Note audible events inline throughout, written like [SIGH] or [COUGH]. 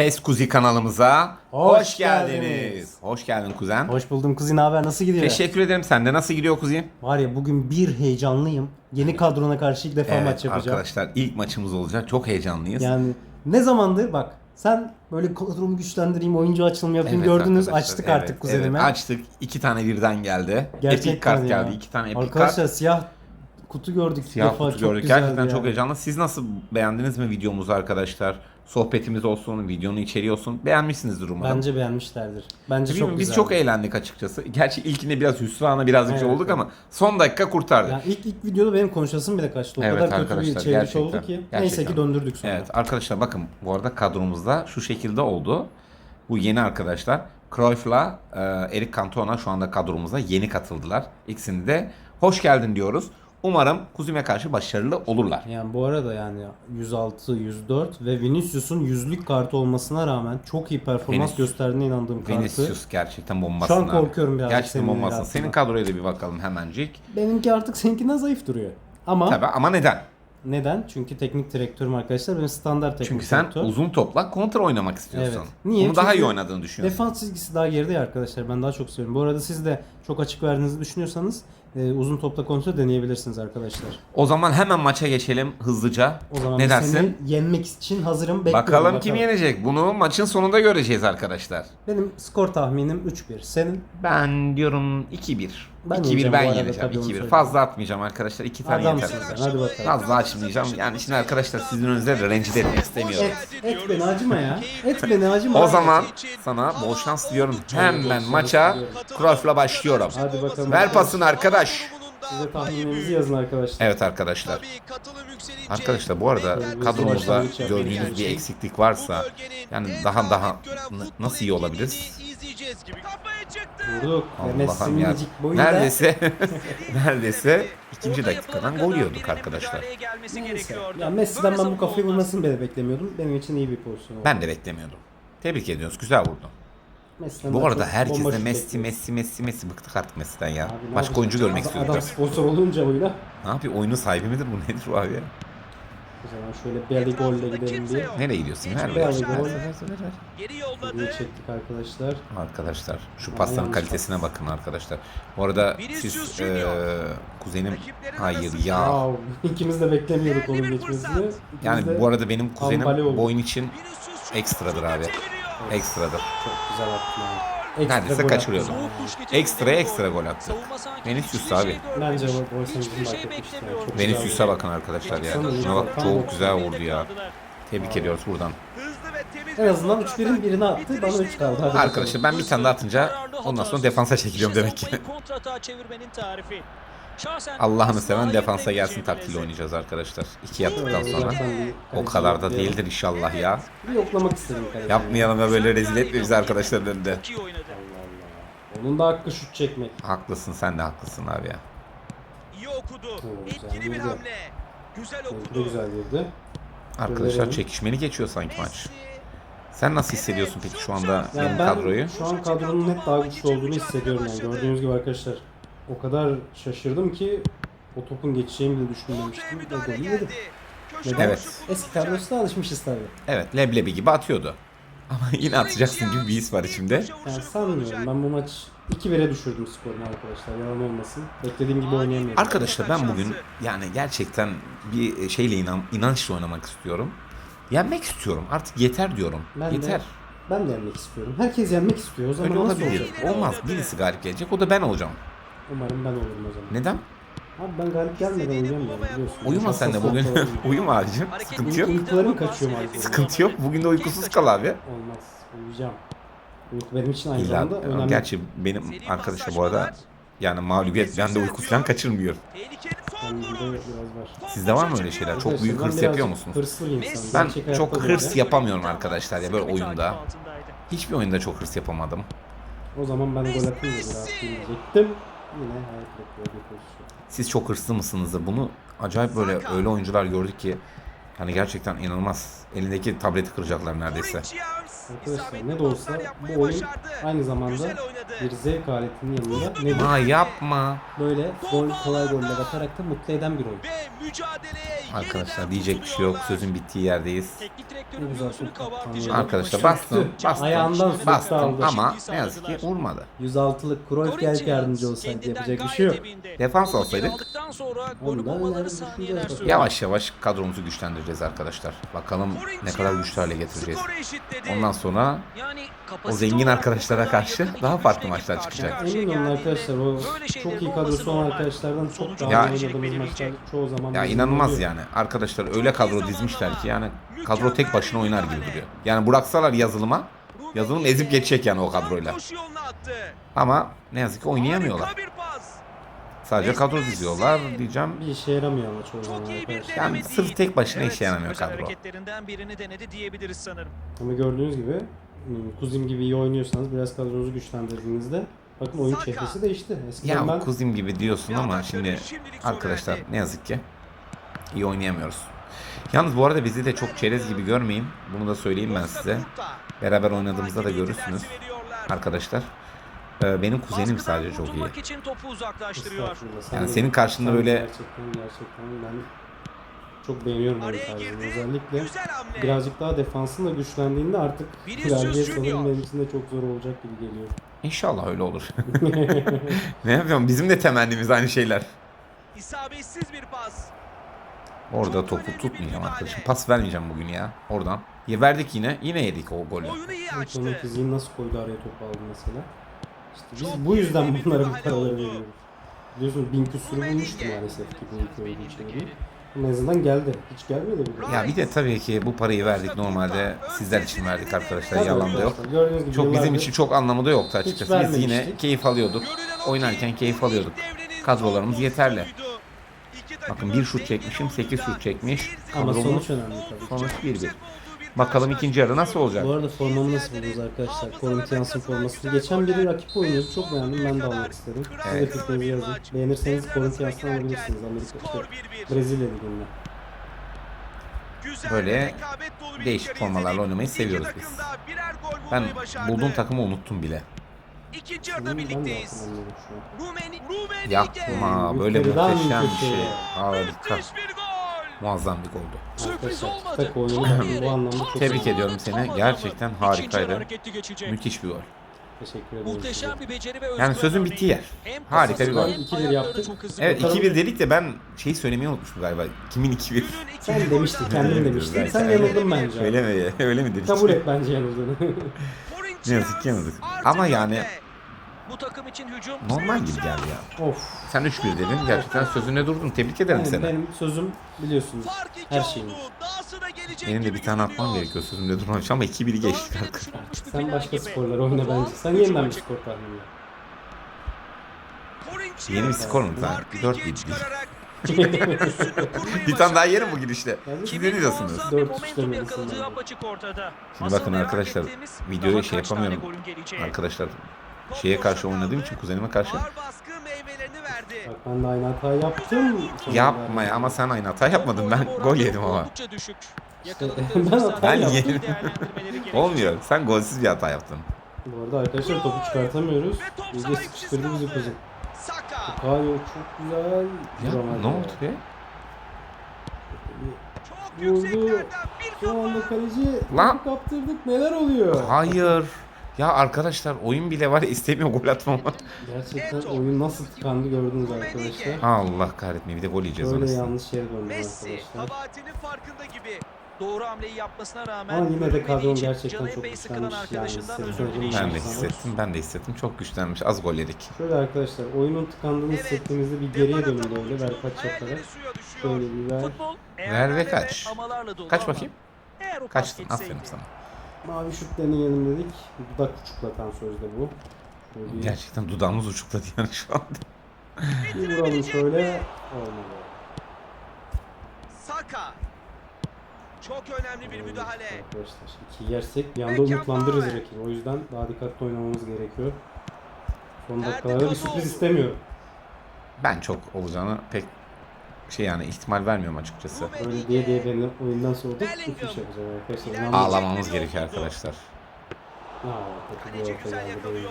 Pes Kuzi kanalımıza hoş, Hoş geldiniz. geldiniz. Hoş geldin kuzen. Hoş buldum kuzin haber nasıl gidiyor? Teşekkür ederim. Sende nasıl gidiyor kuzi? Var ya bugün bir heyecanlıyım. Yeni kadrona karşı ilk defa maç yapacağım. arkadaşlar ilk maçımız olacak. Çok heyecanlıyız. Yani ne zamandır bak sen böyle kadromu güçlendireyim, oyuncu açılımı yapayım Evet gördünüz arkadaşlar, açtık evet, artık kuzenime. Evet, açtık. İki tane birden geldi. Epic kart ya. geldi. İki tane epic Arkadaşlar kart. siyah kutu gördük ilk Siyah defa kutu çok gördük. güzeldi Gerçekten yani. çok heyecanlı. Siz nasıl beğendiniz mi videomuzu arkadaşlar? Sohbetimiz olsun, videonun içeriği olsun. Beğenmişsinizdir umarım. Bence beğenmişlerdir. Bence Bilmiyorum, çok biz güzeldi. çok eğlendik açıkçası. Gerçi ilkinde biraz hüsrana birazcık şey Evet, olduk evet. ama son dakika kurtardı. Yani ilk ilk videoda benim konuşasım bile kaçtı. O Evet kadar kötü bir çeviriş gerçekten, oldu ki. Neyse gerçekten. ki döndürdük sonra. Evet arkadaşlar bakın bu arada kadromuzda şu şekilde oldu. Bu yeni arkadaşlar. Cruyff'la e, Eric Cantona şu anda kadromuza yeni katıldılar. İkisini de hoş geldin diyoruz. Umarım Kuzim'e karşı başarılı olurlar. Yani bu arada yani 106, 104 ve Vinicius'un yüzlük kartı olmasına rağmen çok iyi performans Vinicius- gösterdiğine inandığım kartı. Vinicius gerçekten bombasın. Şu an abi. korkuyorum birazcık Gerçekten senin bombasın. hayatına. Senin kadroya da bir bakalım hemencik. Benimki artık seninkinden zayıf duruyor. Ama Tabii ama neden? neden? Çünkü teknik direktörüm arkadaşlar benim standart teknik Çünkü sen direktör. uzun topla kontra oynamak istiyorsun. Evet. Niye? Bunu daha Çünkü iyi oynadığını düşünüyorsun. Defans çizgisi daha geride ya arkadaşlar. Ben daha çok seviyorum. Bu arada siz de çok açık verdiğinizi düşünüyorsanız e, uzun topla kontrol deneyebilirsiniz arkadaşlar. O zaman hemen maça geçelim hızlıca. O zaman ne biz dersin? seni yenmek için hazırım. Bekliyorum. Bakalım kim yenecek? Bunu maçın sonunda göreceğiz arkadaşlar. Benim skor tahminim 3-1. Senin Ben diyorum 2-1. Ben 2-1 yeneceğim ben yeneceğim. tabii onu 2-1. söyleyeyim. Fazla atmayacağım arkadaşlar. 2 tane yeter. adamsın sen. Hadi bakalım. Fazla açmayacağım. Yani şimdi arkadaşlar sizin önünüzde de rencide etmek istemiyorum. Et, et beni acıma ya. Et beni acıma. O zaman sana bol şans diliyorum. Hemen maça Cruyff'la başlıyorum. Hadi bakalım. Ver pasını arkadaş. Size tahminlerinizi yazın arkadaşlar. Evet arkadaşlar. Arkadaşlar bu arada kadromuzda gördüğünüz bir eksiklik varsa yani daha daha nasıl iyi olabilir? Vurduk. Ve Allah'ım ya. minicik boyunda. Neredeyse [LAUGHS] neredeyse ikinci dakikadan gol yiyorduk arkadaşlar. Neyse. Ya Messi'den ben bu kafayı vurmasını bile beklemiyordum. Benim için iyi bir pozisyon oldu. Ben de beklemiyordum. Tebrik ediyoruz. Güzel vurdu. Messi'den Bu arada çok herkes de şut Messi, bekliyorum. Messi, Messi, Messi. Bıktık artık Messi'den ya. Abi ne Başka oyuncu görmek Adam- istiyoruz. Adam sponsor olunca oyuna. Ne yapıyor? Oyunun sahibi midir bu? Nedir bu abi ya? O zaman şöyle belly golle gidelim diye. Nereye gidiyorsun? Ver, ver, Belly gol. Geri yolladı. çektik arkadaşlar. Arkadaşlar şu pasların kalitesine bakın arkadaşlar. Bu arada siz eee kuzenim hayır ya. Wow. [LAUGHS] İkimiz de beklemiyorduk onun geçmesini. İkimiz Yani bu arada benim kuzenim olduk. bu oyun için Vinicius ekstradır abi. çeviriyor. Ekstradır. çok güzel attın abi. Ekstra Neredeyse kaçırıyordum. bir ekstra gol. gol attı. Savunma sanki Vinicius abi. şey. Bence fark şey etmişti. Vinicius'a bakın arkadaşlar ya. Şuna bak çok güzel vurdu ya. Tebrik ediyoruz buradan. En azından pas 3-1'in birini attı. Bana 3 kaldı. Hadi Arkadaşlar ben bir tane daha atınca ondan sonra defansa çekiliyorum demek ki. Allah'ını seven defansa gelsin taktiğiyle oynayacağız arkadaşlar. İki yaptıktan sonra. O kadar da değildir inşallah ya. Bir yoklamak istedim kaleciyi. Yapmayalım da böyle rezil etme bizi arkadaşların önünde. Çok iyi oynadı. Allah Allah. Onun da hakkı şut çekmek. Haklısın sen de haklısın abi ya. İyi okudu. Etkili bir hamle. Güzel okudu. güzel girdi. Arkadaşlar çekişmeli geçiyor sanki maç. Sen nasıl hissediyorsun peki şu anda Ya benim ben kadroyu? şu an kadronun net daha güçlü olduğunu hissediyorum yani. Gördüğünüz gibi arkadaşlar. O kadar şaşırdım ki o topun geçeceğini bile düşünmemiştim. Müdahale golü yedim. Neden? Evet. Eski kadrosuna alışmışız tabii. Evet leblebi gibi atıyordu. Ama yine atacaksın gibi bir his var içimde. Yani sanmıyorum. Ben bu maç 2-1'e düşürdüm skorunu arkadaşlar. Yalan olmasın. Beklediğim gibi oynayamıyorum. Arkadaşlar ben bugün yani gerçekten bir şeyle inan, inançla oynamak istiyorum. Yenmek istiyorum. Artık yeter diyorum. Ben de- yeter. Ben de yenmek istiyorum. Herkes yenmek istiyor. O zaman Öyle nasıl olabilir. olacak? Olmaz. Birisi galip gelecek. O da ben olacağım. Umarım ben olurum o zaman. Neden? Abi ben galip gelmeden oynayamıyorum biliyorsun. Uyuma sen de bugün. [LAUGHS] Uyuma abicim. Sıkıntı yok. Uyku- Uykularım kaçıyor maalesef. Sıkıntı yok. Bugün de uykusuz kal abi. Olmaz. Uyuyacağım. Uyku benim için aynı İlla, zamanda önemli. gerçi benim arkadaşlar bu arada yani mağlubiyet bende uyku falan kaçırmıyor. De. Sizde var mı öyle şeyler? Çok büyük ben hırs yapıyor musunuz? Ben Gerçek çok hırs yapamıyorum arkadaşlar ya böyle oyunda. Hiçbir oyunda çok hırs yapamadım. O zaman ben gol atayım diyecektim. Yine hayal kırıklığı bir pozisyon. Siz çok hırslı mısınızdır? Bunu acayip böyle öyle oyuncular gördük ki hani gerçekten inanılmaz. Elindeki tableti kıracaklar neredeyse. Arkadaşlar ne de olsa bu oyun aynı zamanda bir zevk aletinin yanında ne Ma yapma. böyle gol kolay goller atarak da mutlu eden bir oyun. Arkadaşlar diyecek bir şey yok. Sözün bittiği yerdeyiz. Ne güzel top kaptan ya. Arkadaşlar bastım, bastım, Ayağından bastım aldı. ama ne yazık ki vurmadı. 106'lık Cruyff gel yardımcı olsaydı yapacak bir şey yok. Defans sürüyor. yavaş yavaş kadromuzu güçlendireceğiz arkadaşlar. Bakalım ne kadar güçlü hale getireceğiz. Ondan sonra Yani O zengin arkadaşlara karşı daha farklı maçlar çıkacak. Eminim onun arkadaşlar o çok iyi kadrosu olan arkadaşlardan çok daha Ya- iyi oynadığımız maçlar çoğu zaman ya inanılmaz yani. Arkadaşlar öyle kadro dizmişler ki yani kadro tek başına oynar gibi duruyor. Yani bıraksalar yazılıma yazılım ezip geçecek yani o kadroyla. Ama ne yazık ki oynayamıyorlar. Sadece kadro diziyorlar diyeceğim. Bir işe yaramıyor ama çoğu zaman arkadaşlar. Yani sırf tek başına Evet, işe yaramıyor kadro. hareketlerinden birini denedi diyebiliriz sanırım. Ama gördüğünüz gibi hmm, Kuzim gibi iyi oynuyorsanız biraz kadronuzu güçlendirdiğinizde bakın oyun Saka. çehresi değişti. Eskiden Ya ben kuzim gibi diyorsun ama şimdi arkadaşlar ne yazık ki iyi oynayamıyoruz. Yalnız bu arada bizi de çok çerez gibi görmeyin. Bunu da söyleyeyim ben size. Beraber oynadığımızda da görürsünüz arkadaşlar. Ee, benim kuzenim sadece çok iyi. Yani senin karşında böyle- gerçekten gerçekten ben çok beğeniyorum Araya tarzını. Özellikle birazcık daha defansın da güçlendiğinde artık galibiyet sanırım benim için de çok zor olacak gibi geliyor. İnşallah öyle olur. [LAUGHS] ne yapıyorum? Bizim de temennimiz aynı şeyler. İsabetsiz bir pas. Orada topu tutmayacağım arkadaşım. Pas vermeyeceğim bugün ya. Oradan. Ya verdik yine. Yine yedik o golü. Oyunu fiziğini nasıl koydu araya topu aldı mesela. İşte biz Çok bu yüzden bunlara bu paraları veriyoruz. Biliyorsunuz bin küsürü bulmuştu maalesef ki bu ülke. Ama en azından geldi. Hiç gelmedi bir de. Ya bir de tabii ki bu parayı verdik normalde sizler için verdik arkadaşlar. Tabii Yalan da yok. Gördüğünüz gibi Çok bizim için çok anlamı da yoktu açıkçası. Biz yine keyif alıyorduk. Oynarken keyif alıyorduk. Kadrolarımız yeterli. Bakın bir şut çekmişim, sekiz oyununda şut çekmiş. Ama zevki sonuç önemli tabii. Sonuç bir bir. yüksek olduğu bir Bakalım ikinci yarı nasıl olacak? Bu arada formamı nasıl buldunuz arkadaşlar? Corinthians'ın formasını. Geçen biri rakip oynuyordu. Çok beğendim. Ben de almak istedim. Siz de Evet. fikrinizi yazın. Beğenirseniz Corinthians'tan alabilirsiniz. Amerika, şey, 1-1. Brezilya liginde. Güzel Böyle ve rekabet dolu bir değişik formalarla oynamayı seviyoruz biz. Ben bulduğum takımı unuttum bile. İkinci yarıda birlikteyiz. Rumeni, Rummenigge. Yapma böyle Yukarıdan muhteşem bir köşeye. şey. Harika. Müthiş bir gol. Muazzam bir goldü. Sürpriz Arkadaşlar, olmadı. tek oyunu Tam ben bu yere, anlamda tam çok Tebrik ediyorum tam seni. adamı. Gerçekten İkinci harikaydı. geçecek. Müthiş bir gol. Teşekkür ederim. Muhteşem bir beceri ve Yani sözün örneği. bittiği yer. Hem Harika bir gol. hem 2-1 ayakları yaptık. çok hızlı. Evet Bakalım. 2-1 dedik de ben şeyi söylemeyi unutmuşum galiba. Kimin 2-1? Günün Sen demiştin, golü kendin demiştin. Sen yanıldın bence. Öyle mi? Öyle mi dedik? Kabul et bence yanıldığını. [LAUGHS] Yanıldık. artık Ama yani-. Bu takım için hücum Normal gibi geldi ya. of. Sen 3-1 dedin. Gerçekten sözüne durdun. Tebrik ederim Yani seni. benim sözüm biliyorsunuz. Her şeyim. Benim de bir tane atmam gerekiyor sözümde durmamış ama 2-1'i Daha geçtik önce de artık. Sen başka gibi. skorları oyna bence. Sen yeniden bir skor tahmini yap. Yeni bir skor mu? Tamam. farkı 4 ikiye 1 çıkararak rakibinin üstünlüğü kurmayı [LAUGHS] Bir tane daha yerim bugün işte. Yani Siz ne diyorsunuz? Dört. Şimdi bakın arkadaşlar, videoyu şey yapamıyorum. Arkadaşlar şeye karşı oynadığım için kuzenime karşı Ağır baskı meyvelerini verdi. Bak ben de aynı hatayı yaptım. Yapma ya ama sen aynı hata yapmadın. Ben gol yedim ama. [LAUGHS] ben hata yedim. [LAUGHS] Olmuyor. Sen golsüz bir hata yaptın. Bu arada arkadaşlar topu çıkartamıyoruz. İyice sahipsiz sıkıştırdı bizi kaldı. Kayo çok güzel. Ya ne oldu be? Çok Vurdu. yükseklerden bir Şu anda kaleci Lan. topu kaptırdık. Neler oluyor? Hayır. Ya arkadaşlar oyun bile var istemiyor gol atmamı. Gerçekten oyun nasıl tıkandı gördünüz arkadaşlar. Allah kahretmeyin bir de gol yiyeceğiz Böyle yanlış yere döndü Messi arkadaşlar. kabahatinin farkında gibi. Doğru hamleyi yapmasına rağmen Ama yine de kadron gerçekten çok güçlenmiş yani. arkadaşından. Ben de hissettim, ben de hissettim. Çok güçlenmiş. Az gol yedik. Şöyle arkadaşlar oyunun tıkandığını Evet. hissettiğinizde bir geriye dönün böyle ver kaç yaparak. Şöyle bir ver. Futbol Ver ve kaç. Kaç bakayım? Eğer o pas Kaçtın? Aferin sana. Mavi şut deneyelim dedik. Dudak uçuklatan sözde bu. Şöyle bir, Gerçekten dudağımız uçukladı yani şu an. bir vuralım şöyle. Olmadı. Saka. Çok önemli bir müdahale. Arkadaşlar iki yersek bir anda umutlandırırız rakibi. O yüzden daha dikkatli oynamamız gerekiyor. Son dakikalarda bir sürpriz istemiyorum. Ben çok olacağını pek şey yani ihtimal vermiyorum açıkçası. Böyle diye diye beni oyundan. Üç iş yapacağız arkadaşlar. Ağlamamız gerekiyor arkadaşlar. Kaleci güzel yakalıyor.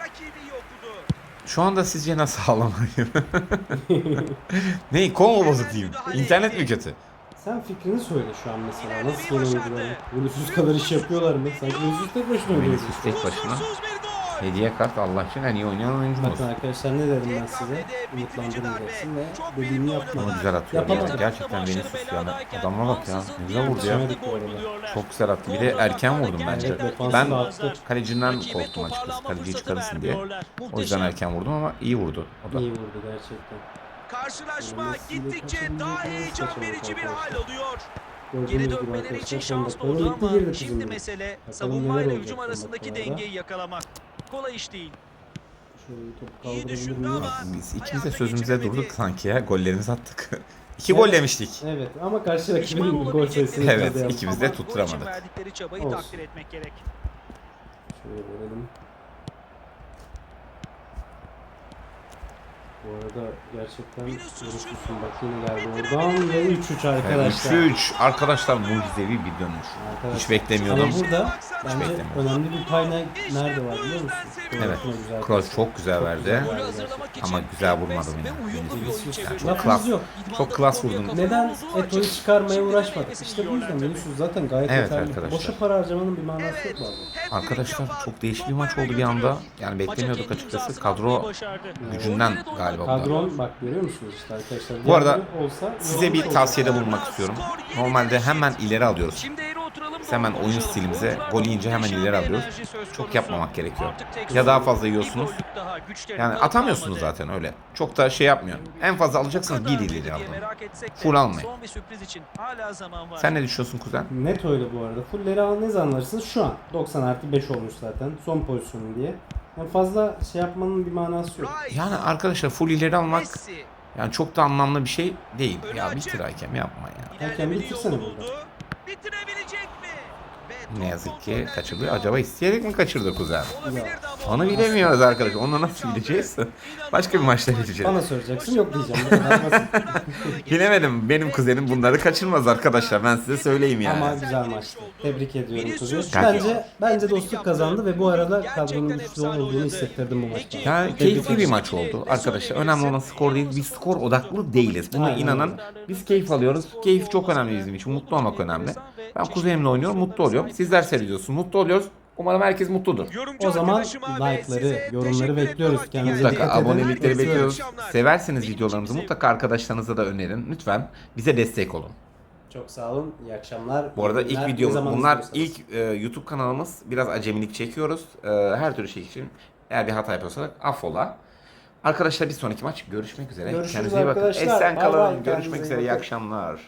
Rakibi iyi okudu. Şu anda sizce nasıl ağlamayım? [LAUGHS] ne? Kol mu bozuk diyeyim? İnternet mi kötü? Sen fikrini söyle şu an mesela. Nasıl yeni oyuncular? Vinicius kadar iş yapıyorlar mı? Sanki Vinicius tek başına oynuyor. Vinicius tek başına. Hediye kart Allah için en iyi oynayan oyuncumuz. Bakın arkadaşlar ne dedim ben size? Umutlandırmayacaksın ve dediğimi yapma. Ama güzel atıyor. Yapamadı. Ya. Gerçekten Vinicius yani. Adama bak ya. Ne güzel vurdu ya. Yetişemedik bu arada. Çok güzel attı. Bir de erken vurdum bence. Defansı Ben dağıttı. kalecinden korktum açıkçası. Kaleciyi çıkarırsın diye. O yüzden erken vurdum ama iyi vurdu. O da. İyi vurdu gerçekten. Karşılaşma gittikçe daha heyecan verici bir hal alıyor. Geri dönmeleri için arkadaşlar son şans dakikada oldu ama şimdi mesele savunma ile hücum arasındaki dengeyi yakalamak. Kolay iş değil. İyi düşündü ama- Biz ikimiz de sözümüze durduk sanki ya. Gollerimizi attık. [LAUGHS] İki Evet. gol yemiştik. Evet ama karşı rakibin gol sayısını Evet, evet, iki- İkimiz de tutturamadık. verdikleri çabayı Olsun. takdir etmek gerek. Şöyle verelim. Bu arada gerçekten Vinicius Vinicius'un bak yine geldi oradan ve 3-3 arkadaşlar. 3-3. Arkadaşlar mucizevi bir dönüş. Arkadaşlar. Hiç beklemiyordum. Ama burada bence beklemiyordum. önemli bir pay nerede var biliyor musun? seviyorum. Evet. Kroos güzel çok güzel verdi. güzel Golü verdi için Ama güzel enfes vurmadı ve beni. uyumlu bir oyun Vinicius. çeviriyor. Çok Lafımız klas. yok. Çok klas vurdun. Neden Eto'yu çıkarmaya uğraşmadık? İşte bu yüzden. Vinicius zaten gayet Evet yeterli. arkadaşlar. Boşa para harcamanın bir manası yok bazen. Arkadaşlar çok değişik bir maç oldu bir anda. Yani beklemiyorduk açıkçası. Kadro gücünden de galiba. Kadron bak görüyor musunuz işte arkadaşlar. Bu arada olsa Size bir tavsiyede bulunmak istiyorum. Normalde hemen ileri alıyoruz. Biz hemen oyun stilimize gol yiyince hemen ileri alıyoruz. Çok yapmamak gerekiyor. Ya daha fazla yiyorsunuz. Yani atamıyorsunuz zaten öyle. Çok da şey yapmıyor. En fazla alacaksınız bir ileri alın. Full almayın. Son bir sürpriz için hala zaman var. Sen ne düşünüyorsun kuzen? Net öyle bu arada. Fulleri al ne zaman alırsınız? Şu an. 90 artı 5 olmuş zaten. Son pozisyonu diye. Yani fazla şey yapmanın bir manası yok. Yani arkadaşlar full ileri almak Messi. yani çok da anlamlı bir şey değil. Önü Ya açık. bitir hakem yapma ya. Hakem bitirsene burada. buldu. Ve Ne yazık ki kaçırdı. Acaba isteyerek mi kaçırdı kuzen? Onu bilemiyoruz arkadaşlar. Onu nasıl bileceğiz? Başka bir maçta bileceğiz. Bana soracaksın yok diyeceğim. Bu kadar basit. [LAUGHS] Bilemedim. Benim kuzenim bunları kaçırmaz arkadaşlar. Ben size söyleyeyim yani. Ama güzel maçtı. Tebrik ediyorum. Vinicius Bence bence dostluk kazandı ve bu arada kadronun güçlü olduğunu hissettirdim bu maçta. Yani Tebrik keyifli bir maç oldu. Arkadaşlar önemli olan skor değil. Biz skor odaklı değiliz. Buna Aynen inanın. Biz keyif alıyoruz. Keyif çok önemli bizim için. Mutlu olmak önemli. Ben kuzenimle oynuyorum. Mutlu oluyorum. Sizler seyrediyorsunuz. Mutlu oluyoruz. Umarım herkes mutludur. Yorumcu O zaman like'ları, yorumları bekliyoruz. Kendinize. Mutlaka dikkat edin. abonelikleri Bekliyoruz. Severseniz videolarımızı mutlaka arkadaşlarınıza da önerin. Lütfen bize destek olun. Çok sağ olun. İyi akşamlar. Bu arada iyi ilk günler. Ne video zaman bunlar ilk e, YouTube kanalımız. Biraz acemilik çekiyoruz. E, her türlü şey için eğer bir hata yapıyorsak affola. Arkadaşlar bir sonraki maç görüşmek üzere. Görüşürüz Kendinize iyi bakın. arkadaşlar. Esen Bay bay. kalın. Kendinize Görüşmek iyi üzere. İyi bakın. akşamlar.